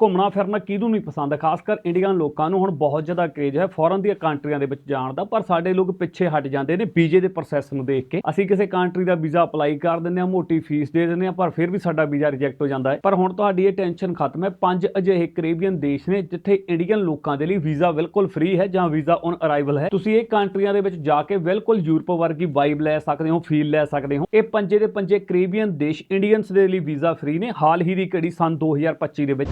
ਘੁੰਮਣਾ ਫਿਰਨਾ ਕਿਹਨੂੰ ਨਹੀਂ ਪਸੰਦ? ਖਾਸ ਕਰ ਇੰਡੀਅਨ ਲੋਕਾਂ ਨੂੰ ਹੁਣ ਬਹੁਤ ਜ਼ਿਆਦਾ ਕਰੇਜ ਹੈ ਫੋਰਨ ਦੀਆਂ ਕੰਟਰੀਆਂ ਦੇ ਵਿੱਚ ਜਾਣ ਦਾ, ਪਰ ਸਾਡੇ ਲੋਕ ਪਿੱਛੇ ਹਟ ਜਾਂਦੇ ਨੇ ਵੀਜ਼ੇ ਦੇ ਪ੍ਰੋਸੈਸ ਨੂੰ ਦੇਖ ਕੇ। ਅਸੀਂ ਕਿਸੇ ਕੰਟਰੀ ਦਾ ਵੀਜ਼ਾ ਅਪਲਾਈ ਕਰ ਦਿੰਦੇ ਹਾਂ, ਮੋਟੀ ਫੀਸ ਦੇ ਦਿੰਦੇ ਹਾਂ, ਪਰ ਫਿਰ ਵੀ ਸਾਡਾ ਵੀਜ਼ਾ ਰਿਜੈਕਟ ਹੋ ਜਾਂਦਾ ਹੈ। ਪਰ ਹੁਣ ਤੁਹਾਡੀ ਇਹ ਟੈਨਸ਼ਨ ਖਤਮ ਹੈ। ਪੰਜ ਅਜਿਹੇ ਕੈਰੇਬੀਅਨ ਦੇਸ਼ ਨੇ ਜਿੱਥੇ ਇੰਡੀਅਨ ਲੋਕਾਂ ਦੇ ਲਈ ਵੀਜ਼ਾ ਬਿਲਕੁਲ ਫ੍ਰੀ ਹੈ ਜਾਂ ਵੀਜ਼ਾ ਔਨ ਅਰਾਈਵਲ ਹੈ। ਤੁਸੀਂ ਇਹ ਕੰਟਰੀਆਂ ਦੇ ਵਿੱਚ ਜਾ ਕੇ ਬਿਲਕੁਲ ਯੂਰਪ ਵਰਗੀ ਵਾਈਬ ਲੈ ਸਕਦੇ ਹੋ ਫੀਲ ਲੈ ਸਕਦੇ ਹੋ। ਇਹ ਪੰਜੇ ਦੇ ਪੰਜੇ ਕੈਰੇਬੀਅਨ ਦੇਸ਼ ਇੰਡੀਅਨਸ ਦੇ ਲਈ ਵੀਜ਼ਾ ਫ੍ਰੀ ਨੇ। ਹਾਲ ਹੀ ਦੀ ਘੜੀ ਸਨ 2025 ਦੇ ਵਿੱਚ।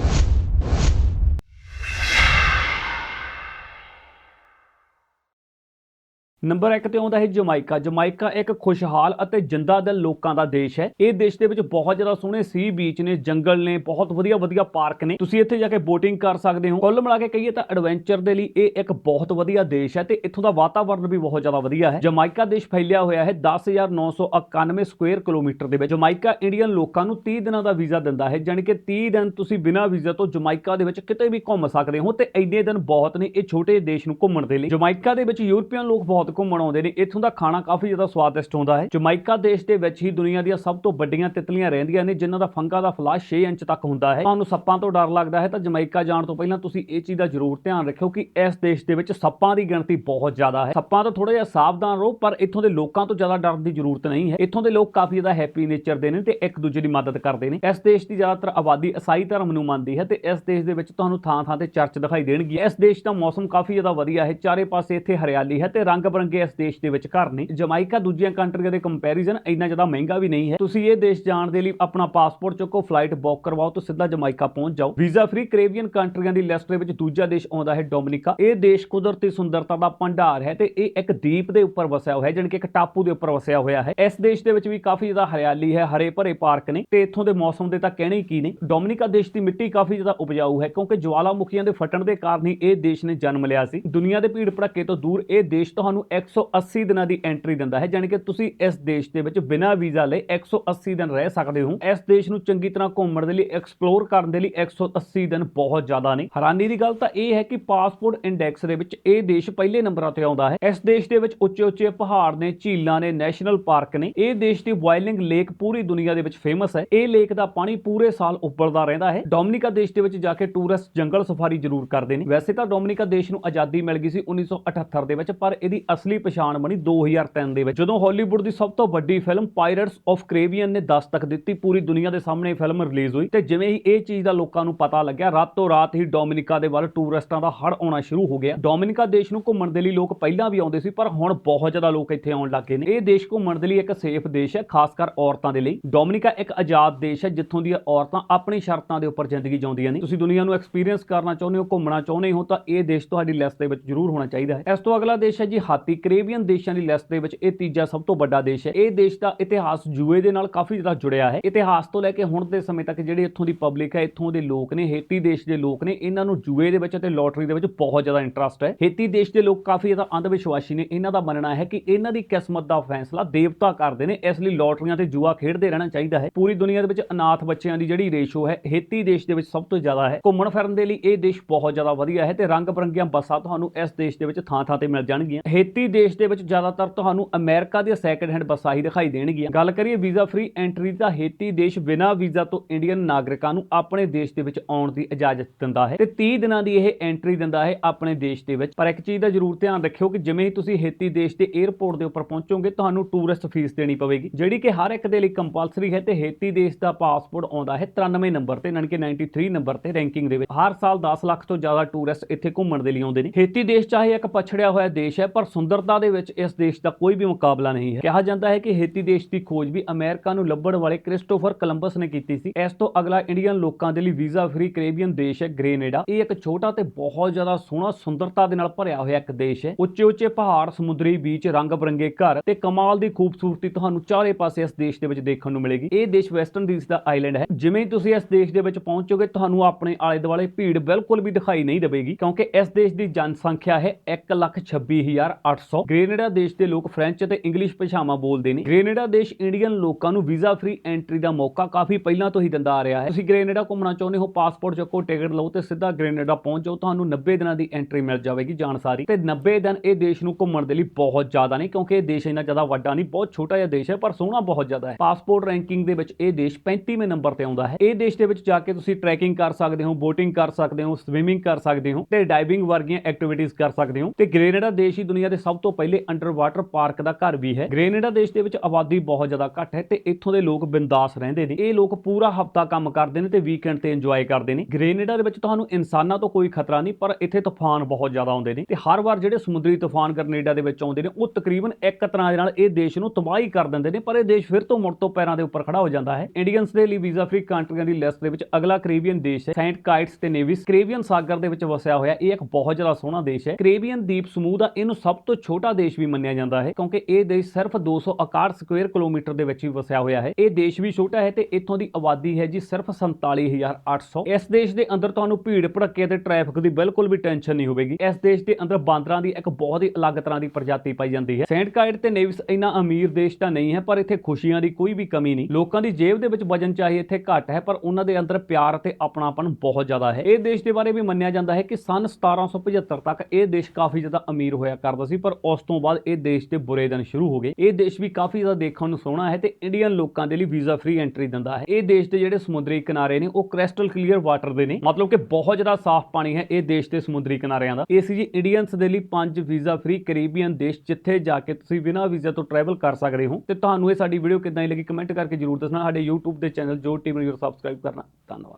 ਨੰਬਰ 1 ਤੇ ਆਉਂਦਾ ਹੈ ਜਮਾਇਕਾ। ਜਮਾਇਕਾ ਇੱਕ ਖੁਸ਼ਹਾਲ ਅਤੇ ਜਿੰਦਾ ਦਿਲ ਲੋਕਾਂ ਦਾ ਦੇਸ਼ ਹੈ। ਇਹ ਦੇਸ਼ ਦੇ ਵਿੱਚ ਬਹੁਤ ਜ਼ਿਆਦਾ ਸੋਹਣੇ ਸੀ ਬੀਚ ਨੇ, ਜੰਗਲ ਨੇ, ਬਹੁਤ ਵਧੀਆ ਵਧੀਆ ਪਾਰਕ ਨੇ। ਤੁਸੀਂ ਇੱਥੇ ਜਾ ਕੇ ਬੋਟਿੰਗ ਕਰ ਸਕਦੇ ਹੋ। ਕੁੱਲ ਮਿਲਾ ਕੇ ਕਹੀਏ ਤਾਂ ਐਡਵੈਂਚਰ ਦੇ ਲਈ ਇਹ ਇੱਕ ਬਹੁਤ ਵਧੀਆ ਦੇਸ਼ ਹੈ ਤੇ ਇੱਥੋਂ ਦਾ ਵਾਤਾਵਰਣ ਵੀ ਬਹੁਤ ਜ਼ਿਆਦਾ ਵਧੀਆ ਹੈ। ਜਮਾਇਕਾ ਦੇਸ਼ ਫੈਲਿਆ ਹੋਇਆ ਹੈ 10991 ਸਕੁਅਰ ਕਿਲੋਮੀਟਰ ਦੇ ਵਿੱਚ। ਜਮਾਇਕਾ ਇੰਡੀਅਨ ਲੋਕਾਂ ਨੂੰ 30 ਦਿਨਾਂ ਦਾ ਵੀਜ਼ਾ ਦਿੰਦਾ ਹੈ, ਜਾਣੀ ਕਿ 30 ਦਿਨ ਤੁਸੀਂ ਬਿਨਾਂ ਵੀਜ਼ਾ ਤੋਂ ਜਮਾਇਕਾ ਦੇ ਵਿੱਚ ਕਿਤੇ ਵੀ ਘੁੰਮ ਸਕਦੇ ਹੋ ਤੇ ਇੰਨੇ ਦਿਨ ਬਹੁਤ ਨੇ ਇਹ ਛੋਟੇ ਦੇਸ਼ ਨੂੰ ਘੁੰਮਣ ਦੇ ਲਈ। ਜਮਾਇਕਾ ਦੇ ਵਿੱਚ ਯੂਰਪੀਅਨ ਲੋਕ ਬਹੁਤ ਘੁੰਮਣ ਆਉਂਦੇ ਨੇ, ਇੱਥੋਂ ਦਾ ਖਾਣਾ ਕਾਫੀ ਜ਼ਿਆਦਾ ਸਵਾਦਿਸ਼ਟ ਹੁੰਦਾ ਹੈ। ਜਮਾਇਕਾ ਦੇਸ਼ ਦੇ ਵਿੱਚ ਹੀ ਦੁਨੀਆ ਦੀਆਂ ਸਭ ਤੋਂ ਵੱਡੀਆਂ ਤਿਤਲੀਆਂ ਰਹਿੰਦੀਆਂ ਨੇ, ਜਿਨ੍ਹਾਂ ਦਾ ਫੰਗਾ ਦਾ ਫਲਾਸ਼ 6 ਇੰਚ ਤੱਕ ਹੁੰਦਾ ਹੈ। ਤੁਹਾਨੂੰ ਸੱਪਾਂ ਤੋਂ ਡਰ ਲੱਗਦਾ ਹੈ ਤਾਂ ਜਮਾਇਕਾ ਜਾਣ ਤੋਂ ਪਹਿਲਾਂ ਤੁਸੀਂ ਇਹ ਚੀਜ਼ ਦਾ ਜ਼ਰੂਰ ਧਿਆਨ ਰੱਖਿਓ ਕਿ ਇਸ ਦੇਸ਼ ਦੇ ਵਿੱਚ ਸੱਪਾਂ ਦੀ ਗਿਣਤੀ ਬਹੁਤ ਜ਼ਿਆਦਾ ਹੈ। ਸੱਪਾਂ ਤੋਂ ਥੋੜਾ ਜਿਹਾ ਸਾਵਧਾਨ ਰਹੋ, ਪਰ ਇੱਥੋਂ ਦੇ ਲੋਕਾਂ ਤੋਂ ਜ਼ਿਆਦਾ ਡਰਨ ਦੀ ਜ਼ਰੂਰਤ ਨਹੀਂ ਹੈ। ਇੱਥੋਂ ਦੇ ਲੋਕ ਕਾਫੀ ਜ਼ਿਆਦਾ ਹੈਪੀ ਨੇਚਰ ਦੇ ਨੇ ਤੇ ਇੱਕ ਦੂਜੇ ਦੀ ਮਦਦ ਕਰਦੇ ਨੇ। ਇਸ ਦੇਸ਼ ਦੀ ਜ਼ਿਆਦਾਤਰ ਆਬਾਦੀ ਈਸਾਈ ਧਰਮ ਨੂੰ ਮੰਨਦੀ ਹੈ ਤੇ ਇਸ ਦੇਸ਼ ਦੇ ਵਿੱਚ ਤੁਹਾਨੂੰ ਥਾਂ-ਥਾਂ ਤੇ ਚਰਚ ਦਿਖਾਈ ਦੇਣਗੇ ਇਸ ਦੇਸ਼ ਦਾ ਮੌਸਮ ਕਾਫੀ ਜ਼ਿਆਦਾ ਵਧੀਆ ਹੈ। ਚਾਰੇ ਪਾਸੇ ਇੱਥੇ ਹਰਿਆਲੀ ਹੈ ਤੇ ਰੰਗ ਬਰੰਗੇ ਇਸ ਦੇਸ਼ ਦੇ ਵਿੱਚ ਘਰ ਨੇ। ਜਮਾਈਕਾ ਦੂਜੀਆਂ ਕੰਟਰੀਆਂ ਦੇ ਕੰਪੈਰੀਜ਼ਨ ਇੰਨਾ ਜ਼ਿਆਦਾ ਮਹਿੰਗਾ ਵੀ ਨਹੀਂ ਹੈ। ਤੁਸੀਂ ਇਹ ਦੇਸ਼ ਜਾਣ ਦੇ ਲਈ ਆਪਣਾ ਪਾਸਪੋਰਟ ਚੁੱਕੋ ਫਲਾਈਟ ਬੁੱਕ ਕਰਵਾਓ ਤੇ ਸਿੱਧਾ ਜਮਾਈਕਾ ਪਹੁੰਚ ਜਾਓ। ਵੀਜ਼ਾ ਫ੍ਰੀ ਕੈਰੇਬੀਅਨ ਕੰਟਰੀਆਂ ਦੀ ਲਿਸਟ ਦੇ ਵਿੱਚ ਦੂਜਾ ਦੇਸ਼ ਆਉਂਦਾ ਹੈ ਡੋਮਿਨਿਕਾ ਇਹ ਦੇਸ਼ ਕੁਦਰਤੀ ਸੁੰਦਰਤਾ ਦਾ ਭੰਡਾਰ ਹੈ ਤੇ ਇਹ ਇੱਕ ਦੀਪ ਦੇ ਉੱਪਰ ਵਸਿਆ ਹੋਇਆ ਹੈ, ਜਾਣੀ ਇੱਕ ਟਾਪੂ ਦੇ ਉੱਪਰ ਵਸਿਆ ਹੋਇਆ ਹੈ। ਇਸ ਦੇਸ਼ ਦੇ ਵਿੱਚ ਵੀ ਕਾਫੀ ਜ਼ਿਆਦਾ ਹਰਿਆਲੀ ਹੈ, ਹਰੇ ਭਰੇ ਪਾਰਕ ਨੇ ਤੇ ਇੱਥੋਂ ਦੇ ਮੌਸਮ ਦੇ ਤਾਂ ਕਹਿਣੇ ਕੀ ਨੇ? ਡੋਮਿਨਿਕਾ ਦੇਸ਼ ਦੀ ਮਿੱਟੀ ਕਾਫੀ ਜ਼ਿਆਦਾ ਉਪਜਾਊ ਹੈ ਕਿਉਂਕਿ ਜਵਾਲਾਮੁਖੀਆਂ ਦੇ ਫਟਣ ਦੇ ਕਾਰਨ ਹੀ ਇਹ ਦੇਸ਼ ਨੇ ਜਨਮ ਲਿਆ ਸੀ। ਦੁਨੀਆ ਦੇ ਭੀੜ ਭੜੱਕੇ ਤੋਂ ਦੂਰ ਇਹ ਦੇਸ਼ ਤੁਹਾਨੂੰ 180 ਦਿਨਾਂ ਦੀ ਐਂਟਰੀ ਦਿੰਦਾ ਹੈ, ਜਾਣੀ ਕਿ ਤੁਸੀਂ ਇਸ ਦੇਸ਼ ਦੇ ਵਿੱਚ ਬਿਨਾਂ ਵੀਜ਼ਾ ਲਏ 180 ਦਿਨ ਰਹਿ ਸਕਦੇ ਹੋ। ਇਸ ਦੇਸ਼ ਨੂੰ ਚੰਗੀ ਤਰ੍ਹਾਂ ਘੁੰਮਣ ਦੇ ਲਈ ਐਕਸਪਲੋਰ ਕਰਨ ਦੇ ਲਈ 180 ਦਿਨ ਬਹੁਤ ਜ਼ਿਆਦਾ ਨੇ। ਹੈਰਾਨੀ ਦੀ ਗੱਲ ਤਾਂ ਇਹ ਹੈ ਕਿ ਪਾਸਪੋਰਟ ਇੰਡੈਕਸ ਦੇ ਵਿੱਚ ਇਹ ਦੇਸ਼ ਪਹਿਲੇ ਨੰਬਰਾਂ ਤੇ ਆਉਂਦਾ ਹੈ। ਇਸ ਦੇਸ਼ ਦੇ ਵਿੱਚ ਉੱਚੇ ਉੱਚੇ ਪਹਾੜ ਨੇ, ਝੀਲਾਂ ਨੇ ਨੈਸ਼ਨਲ ਪਾਰਕ ਨੇ, ਇਹ ਦੇਸ਼ ਦੀ ਵਾਇਲਿੰਗ ਲੇਕ ਪੂਰੀ ਦੁਨੀਆ ਦੇ ਵਿੱਚ ਫੇਮਸ ਹੈ। ਇਹ ਲੇਕ ਦਾ ਪਾਣੀ ਪੂਰੇ ਸਾਲ ਉੱਬਲਦਾ ਰਹਿੰਦਾ ਹੈ। ਡੋਮਿਨਿਕਾ ਦੇਸ਼ ਦੇ ਵਿੱਚ ਜਾ ਕੇ ਟੂਰਿਸਟ ਜੰਗਲ ਸਫਾਰੀ ਜ਼ਰੂਰ ਕਰਦੇ ਨੇ। ਵੈਸੇ ਤਾਂ ਡੋਮਿਨਿਕਾ ਦੇਸ਼ ਨੂੰ ਆਜ਼ਾਦੀ ਮਿਲ ਗਈ ਸੀ 1978 ਦੇ ਵਿੱਚ, ਪਰ ਇਹਦੀ ਅਸਲੀ ਪਛਾਣ ਬਣੀ 2003 ਦੇ ਵਿੱਚ। ਜਦੋਂ ਹਾਲੀਵੁੱਡ ਦੀ ਸਭ ਤੋਂ ਵੱਡੀ ਫਿਲਮ ਪਾਇਰਟਸ ਆਫ ਕੈਰੇਬੀਅਨ ਨੇ ਦਸਤਕ ਦਿੱਤੀ, ਪੂਰੀ ਦੁਨੀਆ ਦੇ ਸਾਹਮਣੇ ਫਿਲਮ ਰਿਲੀਜ਼ ਹੋਈ ਤੇ ਜਿਵੇਂ ਹੀ ਇਹ ਚੀਜ਼ ਦਾ ਲੋਕਾਂ ਨੂੰ ਪਤਾ ਲੱਗਿਆ, ਰਾਤੋਂ ਰਾਤ ਹੀ ਡੋਮਿਨਿਕਾ ਦੇ ਵੱਲ ਟੂਰਿਸਟਾਂ ਦਾ ਹੜ ਆਉਣਾ ਸ਼ੁਰੂ ਹੋ ਗਿਆ। ਡੋਮਿਨਿਕਾ ਦੇਸ਼ ਨੂੰ ਘੁੰਮਣ ਦੇ ਲਈ ਲੋਕ ਪਹਿਲਾਂ ਵੀ ਆਉਂਦੇ ਸੀ, ਪਰ ਹੁਣ ਬਹੁਤ ਜ਼ਿਆਦਾ ਲੋਕ ਇੱਥੇ ਆਉਣ ਲੱਗੇ ਨੇ। ਇਹ ਦੇਸ਼ ਘੁੰਮਣ ਦੇ ਲਈ ਇੱਕ ਸੇਫ ਦੇਸ਼ ਹੈ, ਖਾਸ ਕਰ ਔਰਤਾਂ ਦੇ ਲਈ। ਡੋਮਿਨਿਕਾ ਇੱਕ ਆਜ਼ਾਦ ਦੇਸ਼ ਹੈ, ਜਿੱਥੋਂ ਦੀਆਂ ਔਰਤਾਂ ਆਪਣੀ ਸ਼ਰਤਾਂ ਦੇ ਉੱਪਰ ਜ਼ਿੰਦਗੀ ਜਿਉਂਦੀਆਂ ਨੇ। ਤੁਸੀਂ ਦੁਨੀਆ ਨੂੰ ਐਕਸਪੀਰੀਅੰਸ ਕਰਨਾ ਚਾਹੁੰਦੇ ਹੋ, ਘੁੰਮਣਾ ਚਾਹੁੰਦੇ ਹੋ, ਤਾਂ ਇਹ ਦੇਸ਼ ਤੁਹਾਡੀ ਲਿਸਟ ਦੇ ਵਿੱਚ ਜ਼ਰੂਰ ਹੋਣਾ ਚਾਹੀਦਾ ਹੈ। ਇਸ ਤੋਂ ਅਗਲਾ ਦੇਸ਼ ਹੈ ਜੀ ਹਾਤੀ ਕੈਰੇਬੀਅਨ ਦੇਸ਼ਾਂ ਦੀ ਲਿਸਟ ਦੇ ਵਿੱਚ ਇਹ ਤੀਜਾ ਸਭ ਤੋਂ ਵੱਡਾ ਦੇਸ਼ ਹੈ। ਇਹ ਦੇਸ਼ ਦਾ ਇਤਿਹਾਸ ਜੂਏ ਦੇ ਨਾਲ ਕਾਫੀ ਜ਼ਿਆਦਾ ਜੁੜਿਆ ਹੈ। ਇਤਿਹਾਸ ਤੋਂ ਲੈ ਕੇ ਹੁਣ ਦੇ ਸਮੇਂ ਤੱਕ ਜਿਹੜੇ ਇੱਥੋਂ ਦੀ ਪਬਲਿਕ ਹੈ, ਇੱਥੋਂ ਦੇ ਲੋਕ ਨੇ, ਹੇਤੀ ਦੇਸ਼ ਦੇ ਲੋਕ ਨੇ, ਇਹਨਾਂ ਨੂੰ ਜੂਏ ਦੇ ਵਿੱਚ ਅਤੇ ਲੋਟਰੀ ਦੇ ਵਿੱਚ ਬਹੁਤ ਜ਼ਿਆਦਾ ਇੰਟਰਸਟ ਹੈ। ਹੇਤੀ ਦੇਸ਼ ਦੇ ਲੋਕ ਕਾਫੀ ਜ਼ਿਆਦਾ ਅੰਧ ਵਿਸ਼ਵਾਸੀ ਨੇ। ਇਹਨਾਂ ਦਾ ਮੰਨਣਾ ਹੈ ਕਿ ਇਹਨਾਂ ਦੀ ਕਿਸਮਤ ਦਾ ਫੈਸਲਾ ਦੇਵਤਾ ਕਰਦੇ ਨੇ। ਇਸ ਲਈ ਲੋਟਰੀਆਂ ਤੇ ਜੂਆ ਖੇਡਦੇ ਰਹਿਣਾ ਚਾਹੀਦਾ ਹੈ। ਪੂਰੀ ਦੁਨੀਆ ਦੇ ਵਿੱਚ ਅਨਾਥ ਬੱਚਿਆਂ ਦੀ ਜਿਹੜੀ ਰੇਸ਼ੋ ਹੈ, ਹੇਤੀ ਦੇਸ਼ ਦੇ ਵਿੱਚ ਸਭ ਤੋਂ ਜ਼ਿਆਦਾ ਹੈ। ਘੁੰਮਣ ਫਿਰਨ ਦੇ ਲਈ ਇਹ ਦੇਸ਼ ਬਹੁਤ ਜ਼ਿਆਦਾ ਵਧੀਆ ਹੈ ਤੇ ਰੰਗ ਬਰੰਗੀਆਂ ਬੱਸਾਂ ਤੁਹਾਨੂੰ ਇਸ ਦੇਸ਼ ਦੇ ਵਿੱਚ ਥਾਂ-ਥਾਂ ਤੇ ਮਿਲ ਜਾਣਗੀਆਂ। ਹੇਤੀ ਦੇਸ਼ ਦੇ ਵਿੱਚ ਜ਼ਿਆਦਾਤਰ ਤੁਹਾਨੂੰ ਅਮਰੀਕਾ ਦੀਆਂ ਸੈਕੰਡ ਹੈਂਡ ਬੱਸਾਂ ਹੀ ਦਿਖਾਈ ਦੇਣਗੀਆਂ। ਗੱਲ ਕਰੀਏ ਵੀਜ਼ਾ ਫ੍ਰੀ ਐਂਟਰੀ ਦਾ ਹੇਤੀ ਦੇਸ਼ ਬਿਨਾਂ ਵੀਜ਼ਾ ਤੋਂ ਇੰਡੀਅਨ ਨਾਗਰਿਕਾਂ ਨੂੰ ਆਪਣੇ ਦੇਸ਼ ਦੇ ਵਿੱਚ ਆਉਣ ਦੀ ਇਜਾਜ਼ਤ ਦਿੰਦਾ ਹੈ ਤੇ 30 ਦਿਨਾਂ ਦੀ ਇਹ ਐਂਟਰੀ ਦਿੰਦਾ ਹੈ ਆਪਣੇ ਦੇਸ਼ ਦੇ ਵਿੱਚ। ਪਰ ਇੱਕ ਚੀਜ਼ ਦਾ ਜ਼ਰੂਰ ਧਿਆਨ ਰੱਖਿਓ ਕਿ ਜਿਵੇਂ ਹੀ ਤੁਸੀਂ ਹੇਤੀ ਦੇਸ਼ ਦੇ 에ਅਰਪੋਰਟ ਦੇ ਉੱਪਰ ਪਹੁੰਚੋਗੇ, ਤੁਹਾਨੂੰ ਟੂਰਿਸਟ ਫੀਸ ਦੇਣੀ ਪਵੇਗੀ, ਜਿਹੜੀ ਕਿ ਹਰ ਇੱਕ ਦੇ ਲਈ ਕੰਪਲਸਰੀ ਹੈ ਤੇ ਹੇਤੀ ਦੇਸ਼ ਦਾ ਪਾਸਪੋਰਟ ਆਉਂਦਾ ਹੈ 93 ਨੰਬਰ ਤੇ, ਯਾਨੀ ਕਿ 93 ਨੰਬਰ ਤੇ ਰੈਂਕਿੰਗ ਦੇ ਵਿੱਚ। ਹਰ ਸਾਲ 10 ਲੱਖ ਤੋਂ ਜ਼ਿਆਦਾ ਟੂਰਿਸਟ ਇੱਥੇ ਘੁੰਮਣ ਦੇ ਲਈ ਆਉਂਦੇ ਨੇ। ਹੇਤੀ ਦੇਸ਼ ਚਾਹੇ ਇੱਕ ਪਛੜਿਆ ਹੋਇਆ ਦੇਸ਼ ਹੈ, ਪਰ ਸੁੰਦਰਤਾ ਦੇ ਵਿੱਚ ਇਸ ਦੇਸ਼ ਦਾ ਕੋਈ ਵੀ ਮੁਕਾਬਲਾ ਨਹੀਂ ਹੈ। ਕਿਹਾ ਜਾਂਦਾ ਹੈ ਕਿ ਹੇਤੀ ਦੇਸ਼ ਦੀ ਖੋਜ ਵੀ ਅਮਰੀਕਾ ਨੂੰ ਲੱਭਣ ਵਾਲੇ ਕ੍ਰਿਸਟੋਫਰ ਕੋਲੰਬਸ ਨੇ ਕੀਤੀ ਸੀ। ਇਸ ਤੋਂ ਅਗਲਾ ਇੰਡੀਅਨ ਲੋਕਾਂ ਦੇ ਲਈ ਵੀਜ਼ਾ ਫ੍ਰੀ ਕੈਰੇਬੀਅਨ ਦੇਸ਼ ਹੈ, ਗ੍ਰੇਨੇਡਾ। ਇਹ ਇੱਕ ਛੋਟਾ ਤੇ ਬਹੁਤ ਜ਼ਿਆਦਾ ਸੋਹਣਾ ਸੁੰਦਰਤਾ ਦੇ ਨਾਲ ਭਰਿਆ ਹੋਇਆ ਇੱਕ ਦੇਸ਼ ਹੈ। ਉੱਚੇ ਉੱਚੇ ਪਹਾੜ, ਸਮੁੰਦਰੀ ਬੀਚ, ਰੰਗ ਬਰੰਗੇ ਘਰ ਤੇ ਕਮਾਲ ਦੀ ਖੂਬਸੂਰਤੀ ਤੁਹਾਨੂੰ ਚਾਰੇ ਪਾਸੇ ਇਸ ਦੇਸ਼ ਦੇ ਵਿੱਚ ਦੇਖਣ ਨੂੰ ਮਿਲੇਗੀ। ਇਹ ਦੇਸ਼ ਵੈਸਟਰਨ ਡੀਸ ਦਾ ਆਈਲੈਂਡ ਹੈ। ਜਿਵੇਂ ਹੀ ਤੁਸੀਂ ਇਸ ਦੇਸ਼ ਦੇ ਵਿੱਚ ਪਹੁੰਚੋਗੇ, ਤੁਹਾਨੂੰ ਆਪਣੇ ਆਲੇ ਦੁਆਲੇ ਭੀੜ ਬਿਲਕੁਲ ਵੀ ਦਿਖਾਈ ਨਹੀਂ ਦੇਵੇਗੀ, ਕਿਉਂਕਿ ਇਸ ਦੇਸ਼ ਦੀ ਜਨਸੰਖਿਆ ਹੈ 126800 800 ਗ੍ਰੇਨੇਡਾ ਦੇਸ਼ ਦੇ ਲੋਕ ਫ੍ਰੈਂਚ ਅਤੇ ਇੰਗਲਿਸ਼ ਭਾਸ਼ਾਵਾਂ ਬੋਲਦੇ ਨੇ। ਗ੍ਰੇਨੇਡਾ ਦੇਸ਼ ਇੰਡੀਅਨ ਲੋਕਾਂ ਨੂੰ ਵੀਜ਼ਾ ਫ੍ਰੀ ਐਂਟਰੀ ਦਾ ਮੌਕਾ ਕਾਫੀ ਪਹਿਲਾਂ ਤੋਂ ਹੀ ਦਿੰਦਾ ਆ ਰਿਹਾ ਹੈ। ਤੁਸੀਂ ਗ੍ਰੇਨੇਡਾ ਘੁੰਮਣਾ ਚਾਹੁੰਦੇ ਹੋ ਪਾਸਪੋਰਟ ਚੱਕੋ ਟਿਕਟ ਲਓ ਤੇ ਸਿੱਧਾ ਗ੍ਰੇਨੇਡਾ ਪਹੁੰਚ ਜਾਓ। ਤੁਹਾਨੂੰ 90 ਦਿਨਾਂ ਦੀ ਐਂਟਰੀ ਮਿਲ ਜਾਵੇਗੀ ਜਾਣ ਸਾਰੀ ਤੇ 90 ਦਿਨ ਇਹ ਦੇਸ਼ ਨੂੰ ਘੁੰਮਣ ਦੇ ਲਈ ਬਹੁਤ ਜ਼ਿਆਦਾ ਨਹੀਂ ਕਿਉਂਕਿ ਇਹ ਦੇਸ਼ ਇੰਨਾ ਜ਼ਿਆਦਾ ਵੱਡਾ ਨਹੀਂ, ਬਹੁਤ ਛੋਟਾ ਜਿਹਾ ਦੇਸ਼ ਹੈ, ਪਰ ਸੋਹਣਾ ਬਹੁਤ ਜ਼ਿਆਦਾ ਹੈ। ਪਾਸਪੋਰਟ ਰੈਂਕਿੰਗ ਦੇ ਵਿੱਚ ਇਹ ਦੇਸ਼ 35ਵੇਂ ਨੰਬਰ ਤੇ ਆਉਂਦਾ ਹੈ। ਇਹ ਦੇਸ਼ ਦੇ ਵਿੱਚ ਜਾ ਕੇ ਤੁਸੀਂ ਟਰੈਕਿੰਗ ਕਰ ਸਕਦੇ ਹੋ ਬੋਟਿੰਗ ਕਰ ਸਕਦੇ ਹੋ ਸਵਿਮਿੰਗ ਕਰ ਸਕਦੇ ਹੋ ਤੇ ਡਾਈਵਿੰਗ ਵਰਗੀਆਂ ਐਕਟੀਵਿਟੀਜ਼ ਕਰ ਸਕਦੇ ਹੋ। ਤੇ ਗ੍ਰੇਨੇਡਾ ਦੇਸ਼ ਹੀ ਦੁਨੀਆ ਦੇ ਸਭ ਤੋਂ ਪਹਿਲੇ ਅੰਡਰ ਵਾਟਰ ਪਾਰਕ ਦਾ ਘਰ ਵੀ ਹੈ। ਗ੍ਰੇਨੇਡਾ ਦੇਸ਼ ਦੇ ਵਿੱਚ ਆਬਾਦੀ ਬਹੁਤ ਜ਼ਿਆਦਾ ਘੱਟ ਹੈ ਤੇ ਇੱਥੋਂ ਦੇ ਲੋਕ ਬਿੰਦਾਸ ਰਹਿੰਦੇ ਨੇ। ਇਹ ਲੋਕ ਪੂਰਾ ਹਫਤਾ ਕੰਮ ਕਰਦੇ ਨੇ ਤੇ ਵੀਕਐਂਡ ਤੇ ਇੰਜੋਏ ਕਰਦੇ ਨੇ। ਗ੍ਰੇਨੇਡਾ ਦੇ ਵਿੱਚ ਤੁਹਾਨੂੰ ਇਨਸਾਨਾਂ ਤੋਂ ਕੋਈ ਖਤਰਾ ਨਹੀਂ, ਪਰ ਇੱਥੇ ਤੂਫਾਨ ਬਹੁਤ ਜ਼ਿਆਦਾ ਆਉਂਦੇ ਨੇ ਤੇ ਹਰ ਵਾਰ ਜਿਹੜੇ ਸਮੁੰਦਰੀ ਤੂਫਾਨ ਗ੍ਰੇਨੇਡਾ ਦੇ ਵਿੱਚ ਆਉਂਦੇ ਨੇ, ਉਹ ਤਕਰੀਬਨ ਇੱਕ ਤਰ੍ਹਾਂ ਦੇ ਨਾਲ ਇਹ ਦੇਸ਼ ਨੂੰ ਤਬਾਹੀ ਕਰ ਦਿੰਦੇ ਨੇ, ਪਰ ਇਹ ਦੇਸ਼ ਫਿਰ ਤੋਂ ਮੁੜ ਤੋਂ ਪੈਰਾਂ ਦੇ ਉੱਪਰ ਖੜਾ ਹੋ ਜਾਂਦਾ ਹੈ। ਇੰਡੀਅਨਸ ਦੇ ਲਈ ਵੀਜ਼ਾ ਫ੍ਰੀ ਕੰਟਰੀਆਂ ਦੀ ਲਿਸਟ ਦੇ ਵਿੱਚ ਅਗਲਾ ਕੈਰੀਬੀਅਨ ਦੇਸ਼ ਹੈ ਸੈਂਟ ਕਾਈਟਸ ਤੇ ਨੇਵਿਸ ਕੈਰੀਬੀਅਨ ਸਾਗਰ ਦੇ ਵਿੱਚ ਵਸਿਆ ਹੋਇਆ, ਇਹ ਇੱਕ ਬਹੁਤ ਜ਼ਿਆਦਾ ਸੋਹਣਾ ਦੇਸ਼ ਹੈ। ਕੈਰੀਬੀਅਨ ਦੀਪ ਸਮੂਹ ਦਾ ਇਹਨੂੰ ਸਭ ਤੋਂ ਛੋਟਾ ਦੇਸ਼ ਵੀ ਮੰਨਿਆ ਜਾਂਦਾ ਹੈ, ਕਿਉਂਕਿ ਇਹ ਦੇਸ਼ ਸਿਰਫ 261 ਸਕੁਅਰ ਕਿਲੋਮੀਟਰ ਦੇ ਵਿੱਚ ਹੀ ਵਸਿਆ ਹੋਇਆ ਹੈ। ਇਹ ਦੇਸ਼ ਵੀ ਛੋਟਾ ਹੈ ਤੇ ਇੱਥੋਂ ਦੀ ਆਬਾਦੀ ਹੈ ਜੀ ਸਿਰਫ 47800 ਇਸ ਦੇਸ਼ ਦੇ ਅੰਦਰ ਤੁਹਾਨੂੰ ਭੀੜ ਭੜੱਕੇ ਤੇ ਟ੍ਰੈਫਿਕ ਦੀ ਬਿਲਕੁਲ ਵੀ ਟੈਨਸ਼ਨ ਨਹੀਂ ਹੋਵੇਗੀ। ਇਸ ਦੇਸ਼ ਦੇ ਅੰਦਰ ਬਾਂਦਰਾਂ ਦੀ ਇੱਕ ਬਹੁਤ ਹੀ ਅਲੱਗ ਤਰ੍ਹਾਂ ਦੀ ਪ੍ਰਜਾਤੀ ਪਾਈ ਜਾਂਦੀ ਹੈ। ਸੈਂਟ ਕਾਈਟ ਤੇ ਨੇਵਿਸ ਇੰਨਾ ਅਮੀਰ ਦੇਸ਼ ਤਾਂ ਨਹੀਂ ਹੈ, ਪਰ ਇੱਥੇ ਖੁਸ਼ੀਆਂ ਦੀ ਕੋਈ ਵੀ ਕਮੀ ਨਹੀਂ। ਲੋਕਾਂ ਦੀ ਜੇਬ ਦੇ ਵਿੱਚ ਵਜਨ ਚਾਹੇ ਇੱਥੇ ਘੱਟ ਹੈ, ਪਰ ਉਹਨਾਂ ਦੇ ਅੰਦਰ ਪਿਆਰ ਤੇ ਆਪਣਾਪਨ ਬਹੁਤ ਜ਼ਿਆਦਾ ਹੈ। ਇਹ ਦੇਸ਼ ਦੇ ਬਾਰੇ ਵੀ ਮੰਨਿਆ ਜਾਂਦਾ ਹੈ ਕਿ ਸਨ 1775 ਤੱਕ ਇਹ ਦੇਸ਼ ਕਾਫੀ ਜ਼ਿਆਦਾ ਅਮੀਰ ਹੋਇਆ ਕਰਦਾ ਸੀ ਪਰ ਉਸ ਤੋਂ ਬਾਅਦ ਇਹ ਦੇਸ਼ ਦੇ ਬੁਰੇ ਦਿਨ ਸ਼ੁਰੂ ਹੋ ਗਏ। ਇਹ ਦੇਸ਼ ਵੀ ਕਾਫੀ ਜ਼ਿਆਦਾ ਦੇਖਣ ਨੂੰ ਸੋਹਣਾ ਹੈ ਤੇ ਇੰਡੀਅਨ ਲੋਕਾਂ ਦੇ ਲਈ ਵੀਜ਼ਾ ਫ੍ਰੀ ਐਂਟਰੀ ਦਿੰਦਾ ਹੈ। ਇਹ ਦੇਸ਼ ਦੇ ਜਿਹੜੇ ਸਮੁੰਦਰੀ ਕਿਨਾਰੇ ਨੇ, ਉਹ ਕ੍ਰਿਸਟਲ ਕਲੀਅਰ ਵਾਟਰ ਦੇ ਨੇ। ਮਤਲਬ ਕਿ ਬਹੁਤ ਜ਼ਿਆਦਾ ਸਾਫ਼ ਪਾਣੀ ਹੈ ਇਹ ਦੇਸ਼ ਦੇ ਸਮੁੰਦਰੀ ਕਿਨਾਰਿਆਂ ਦਾ। ਇਹ ਸੀ ਜੀ ਇੰਡੀਅਨਸ ਦੇ ਲਈ ਪੰਜ ਵੀਜ਼ਾ ਫ੍ਰੀ ਕੈਰੀਬੀਅਨ ਦੇਸ਼, ਜਿੱਥੇ ਜਾ ਕੇ ਤੁਸੀਂ ਬਿਨਾਂ ਵੀਜ਼ਾ ਤੋਂ ਟਰੈਵਲ ਕਰ ਸਕਦੇ ਹੋ। ਤੇ ਤੁਹਾਨੂੰ ਇਹ ਸਾਡੀ ਵੀਡੀਓ ਕਿੱਦਾਂ ਦੀ ਲੱਗੀ ਕਮੈਂਟ ਕਰਕੇ ਜਰੂਰ ਦੱਸਣਾ। ਸਾਡੇ YouTube ਦੇ ਚੈਨਲ ਜੋ ਟੀਮ ਨੂੰ ਸਬਸਕ੍ਰਾਈਬ ਕਰਨਾ। ਧੰਨਵਾਦ।